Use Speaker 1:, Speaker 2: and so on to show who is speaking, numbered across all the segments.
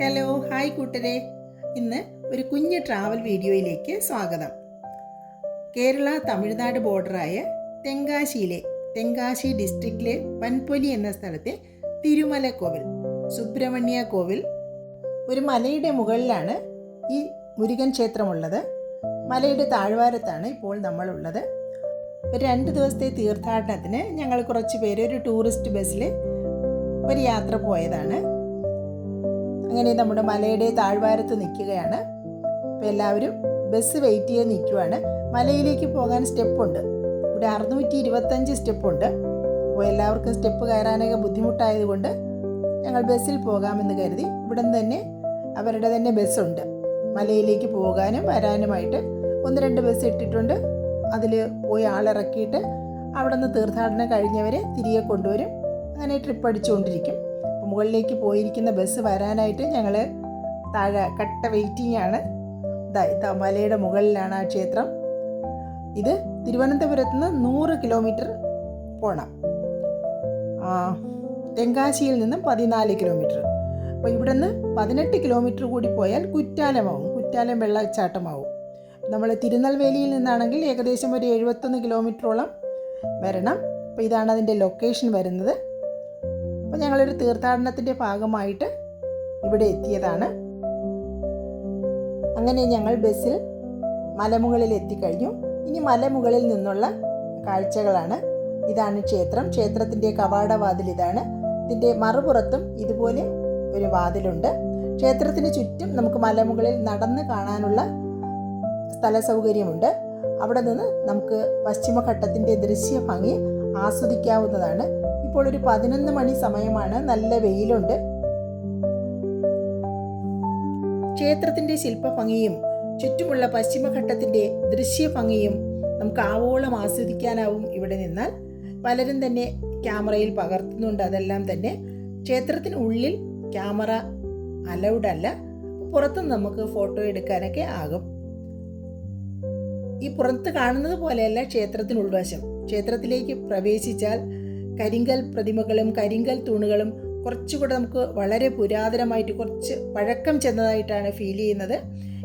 Speaker 1: Hello hi കൂട്ടരെ. ഇന്ന് ഒരു കുഞ്ഞ് ട്രാവൽ വീഡിയോയിലേക്ക് സ്വാഗതം. കേരള തമിഴ്നാട് ബോർഡറായ തെങ്കാശിയിലെ തെങ്കാശി ഡിസ്ട്രിക്റ്റിലെ പൻപൊലി എന്ന സ്ഥലത്തെ തിരുമല കോവിൽ സുബ്രഹ്മണ്യ കോവിൽ. ഒരു മലയുടെ മുകളിലാണ് ഈ മുരുകൻ ക്ഷേത്രമുള്ളത്. മലയുടെ താഴ്വാരത്താണ് ഇപ്പോൾ നമ്മളുള്ളത്. ഒരു രണ്ട് ദിവസത്തെ തീർത്ഥാടനത്തിന് ഞങ്ങൾ കുറച്ച് പേര് ഒരു ടൂറിസ്റ്റ് ബസ്സിൽ ഒരു യാത്ര പോയതാണ്. അങ്ങനെ നമ്മുടെ മലയുടെ താഴ്വാരത്ത് നിൽക്കുകയാണ്. അപ്പോൾ എല്ലാവരും ബസ് വെയിറ്റ് ചെയ്ത് നിൽക്കുവാണ്. മലയിലേക്ക് പോകാൻ സ്റ്റെപ്പുണ്ട്. ഇവിടെ അറുന്നൂറ്റി ഇരുപത്തഞ്ച് സ്റ്റെപ്പുണ്ട്. അപ്പോൾ എല്ലാവർക്കും സ്റ്റെപ്പ് കയറാനൊക്കെ ബുദ്ധിമുട്ടായതുകൊണ്ട് ഞങ്ങൾ ബസ്സിൽ പോകാമെന്ന് കരുതി ഇവിടെ തന്നെ അവരുടെ തന്നെ ബസ്സുണ്ട്. മലയിലേക്ക് പോകാനും വരാനുമായിട്ട് ഒന്ന് രണ്ട് ബസ് ഇട്ടിട്ടുണ്ട്. അതിൽ പോയി ആളിറക്കിയിട്ട് അവിടെ നിന്ന് തീർത്ഥാടനം കഴിഞ്ഞവരെ തിരികെ കൊണ്ടുവരും. അങ്ങനെ ട്രിപ്പ് അടിച്ചുകൊണ്ടിരിക്കും. മുകളിലേക്ക് പോയിരിക്കുന്ന ബസ് വരാനായിട്ട് ഞങ്ങൾ താഴെ കട്ട വെയിറ്റിംഗ് ആണ് മലയുടെ മുകളിലാണ് ആ ക്ഷേത്രം. ഇത് തിരുവനന്തപുരത്ത് നിന്ന് നൂറ് കിലോമീറ്റർ പോകണം ആ, തെങ്കാശിയിൽ നിന്നും പതിനാല് കിലോമീറ്റർ. അപ്പോൾ ഇവിടെ നിന്ന് പതിനെട്ട് കിലോമീറ്റർ കൂടി പോയാൽ കുറ്റാലമാവും. കുറ്റാലം വെള്ളച്ചാട്ടമാവും. നമ്മൾ തിരുനെൽവേലിയിൽ നിന്നാണെങ്കിൽ ഏകദേശം ഒരു എഴുപത്തൊന്ന് കിലോമീറ്ററോളം വരണം. അപ്പോൾ ഇതാണ് അതിന്റെ ലൊക്കേഷൻ വരുന്നത്. അപ്പോൾ ഞങ്ങളൊരു തീർത്ഥാടനത്തിന്റെ ഭാഗമായിട്ട് ഇവിടെ എത്തിയതാണ്. അങ്ങനെ ഞങ്ങൾ ബസ്സിൽ മലമുകളിൽ എത്തിക്കഴിഞ്ഞു. ഇനി മലമുകളിൽ നിന്നുള്ള കാഴ്ചകളാണ്. ഇതാണ് ക്ഷേത്രം. ക്ഷേത്രത്തിന്റെ കവാടവാതിൽ ഇതാണ്. ഇതിന്റെ മറുപുറത്തും ഇതുപോലെ ഒരു വാതിലുണ്ട്. ക്ഷേത്രത്തിന് ചുറ്റും നമുക്ക് മലമുകളിൽ നടന്ന് കാണാനുള്ള സ്ഥല സൗകര്യമുണ്ട് അവിടെ നിന്ന് നമുക്ക് പശ്ചിമഘട്ടത്തിന്റെ ദൃശ്യഭംഗി ആസ്വദിക്കാവുന്നതാണ്. ഇപ്പോൾ ഒരു പതിനൊന്ന് മണി സമയമാണ്. നല്ല വെയിലുണ്ട്. ക്ഷേത്രത്തിന്റെ ശില്പഭംഗിയും ചുറ്റുമുള്ള പശ്ചിമഘട്ടത്തിന്റെ ദൃശ്യഭംഗിയും നമുക്ക് ആവോളം ആസ്വദിക്കാനാവും ഇവിടെ നിന്നാൽ. പലരും തന്നെ ക്യാമറയിൽ പകർത്തുന്നുണ്ട്. അതെല്ലാം തന്നെ ക്ഷേത്രത്തിന് ഉള്ളിൽ ക്യാമറ അലൗഡ് അല്ല. പുറത്തും നമുക്ക് ഫോട്ടോ എടുക്കാനൊക്കെ ആകും. ഈ പുറത്ത് കാണുന്നത് പോലെയല്ല ക്ഷേത്രത്തിന് ഉൾവശം ക്ഷേത്രത്തിലേക്ക് പ്രവേശിച്ചാൽ കരിങ്കൽ പ്രതിമകളും കരിങ്കൽ തൂണുകളും കുറച്ചുകൂടെ നമുക്ക് വളരെ പുരാതനമായിട്ട് കുറച്ച് പഴക്കം ചെന്നതായിട്ടാണ് ഫീൽ ചെയ്യുന്നത്.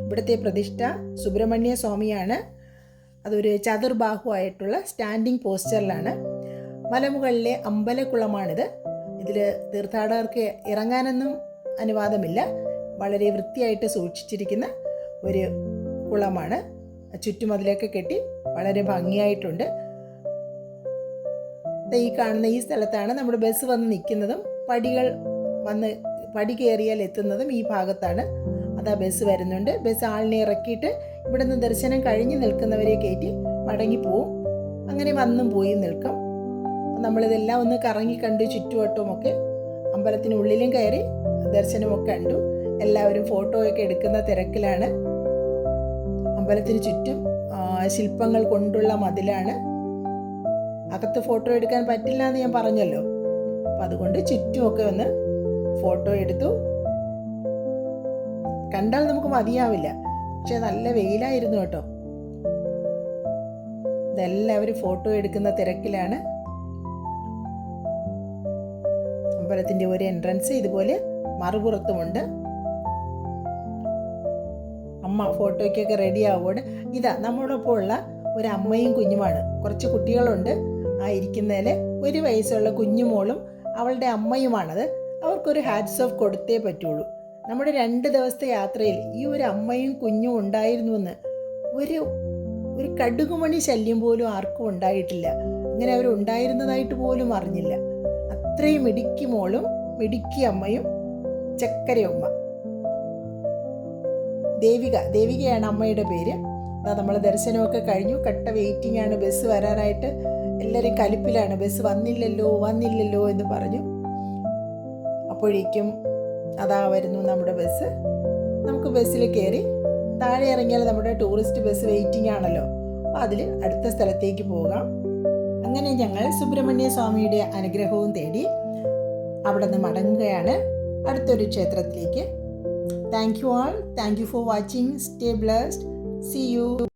Speaker 1: ഇവിടുത്തെ പ്രതിഷ്ഠ സുബ്രഹ്മണ്യ സ്വാമിയാണ്. അതൊരു ചതുർബാഹുവായിട്ടുള്ള സ്റ്റാൻഡിങ് പോസ്റ്ററിലാണ് മലമുകളിലെ അമ്പലക്കുളമാണിത്. ഇതിൽ തീർത്ഥാടകർക്ക് ഇറങ്ങാനൊന്നും അനുവാദമില്ല. വളരെ വൃത്തിയായിട്ട് സൂക്ഷിച്ചിരിക്കുന്ന ഒരു കുളമാണ്. ചുറ്റുമതിലൊക്കെ കെട്ടി വളരെ ഭംഗിയായിട്ടുണ്ട്. ഈ കാണുന്ന ഈ സ്ഥലത്താണ് നമ്മുടെ ബസ് വന്ന് നിൽക്കുന്നതും പടികൾ വന്ന് പടി കയറിയാൽ എത്തുന്നതും ഈ ഭാഗത്താണ്. അതാ ബസ് വരുന്നുണ്ട്. ബസ് ആളിനെ ഇറക്കിയിട്ട് ഇവിടെ നിന്ന് ദർശനം കഴിഞ്ഞ് നിൽക്കുന്നവരെ കയറ്റി മടങ്ങിപ്പോവും അങ്ങനെ വന്നും പോയി നിൽക്കും. നമ്മളിതെല്ലാം ഒന്ന് കറങ്ങി കണ്ടു ചുറ്റുവട്ടുമൊക്കെ അമ്പലത്തിനുള്ളിലും കയറി ദർശനമൊക്കെ കണ്ടു. എല്ലാവരും ഫോട്ടോയൊക്കെ എടുക്കുന്ന തിരക്കിലാണ്. അമ്പലത്തിന് ചുറ്റും ശില്പങ്ങൾ കൊണ്ടുള്ള മതിലാണ്. അകത്ത് ഫോട്ടോ എടുക്കാൻ പറ്റില്ല എന്ന് ഞാൻ പറഞ്ഞല്ലോ. അപ്പം അതുകൊണ്ട് ചുറ്റുമൊക്കെ ഒന്ന് ഫോട്ടോ എടുത്തു. കണ്ടാൽ നമുക്ക് മതിയാവില്ല. പക്ഷെ നല്ല വെയിലായിരുന്നു കേട്ടോ. ഇതെല്ലാവരും ഫോട്ടോ എടുക്കുന്ന തിരക്കിലാണ്. അമ്പലത്തിന്റെ ഒരു എൻട്രൻസ് ഇതുപോലെ മറുപുറത്തുമുണ്ട്. അമ്മ ഫോട്ടോയ്ക്കൊക്കെ റെഡി ആവുകയാണ്. ഇതാ നമ്മളോടൊപ്പം ഉള്ള ഒരു അമ്മയും കുഞ്ഞുമാണ്. കുറച്ച് കുട്ടികളുണ്ട്. ആ ഒരു വയസ്സുള്ള കുഞ്ഞുമോളും അവളുടെ അമ്മയുമാണത്. അവർക്കൊരു ഹാറ്റ്സ് ഓഫ് കൊടുത്തേ പറ്റുള്ളൂ. നമ്മുടെ രണ്ട് ദിവസത്തെ യാത്രയിൽ ഈ ഒരു അമ്മയും കുഞ്ഞും ഉണ്ടായിരുന്നുവെന്ന് ഒരു ഒരു കടുകുമണി ശല്യം പോലും ആർക്കും ഉണ്ടായിട്ടില്ല. ഇങ്ങനെ അവർ ഉണ്ടായിരുന്നതായിട്ട് പോലും അറിഞ്ഞില്ല. അത്രയും മിടുക്കി മോളും മിടുക്കി അമ്മയും ചക്കരയമ്മ ദേവിക ദേവികയാണ് അമ്മയുടെ പേര്. അതാ നമ്മൾ ദർശനമൊക്കെ കഴിഞ്ഞു. കട്ട വെയിറ്റിംഗ് ആണ്. ബസ് വരാനായിട്ട് എല്ലാവരും കലിപ്പിലാണ്. ബസ് വന്നില്ലല്ലോ വന്നില്ലല്ലോ എന്ന് പറഞ്ഞു. അപ്പോഴേക്കും അതാ വരുന്നു നമ്മുടെ ബസ്. നമുക്ക് ബസ്സിൽ കയറി താഴെ ഇറങ്ങിയാൽ നമ്മുടെ ടൂറിസ്റ്റ് ബസ് വെയിറ്റിംഗ് ആണല്ലോ. അപ്പോൾ അതിൽ അടുത്ത സ്ഥലത്തേക്ക് പോകാം. അങ്ങനെ ഞങ്ങൾ സുബ്രഹ്മണ്യ സ്വാമിയുടെ അനുഗ്രഹവും തേടി അവിടെ നിന്ന് മടങ്ങുകയാണ്. അടുത്തൊരു ക്ഷേത്രത്തിലേക്ക്. Thank you all thank you for watching stay blessed see you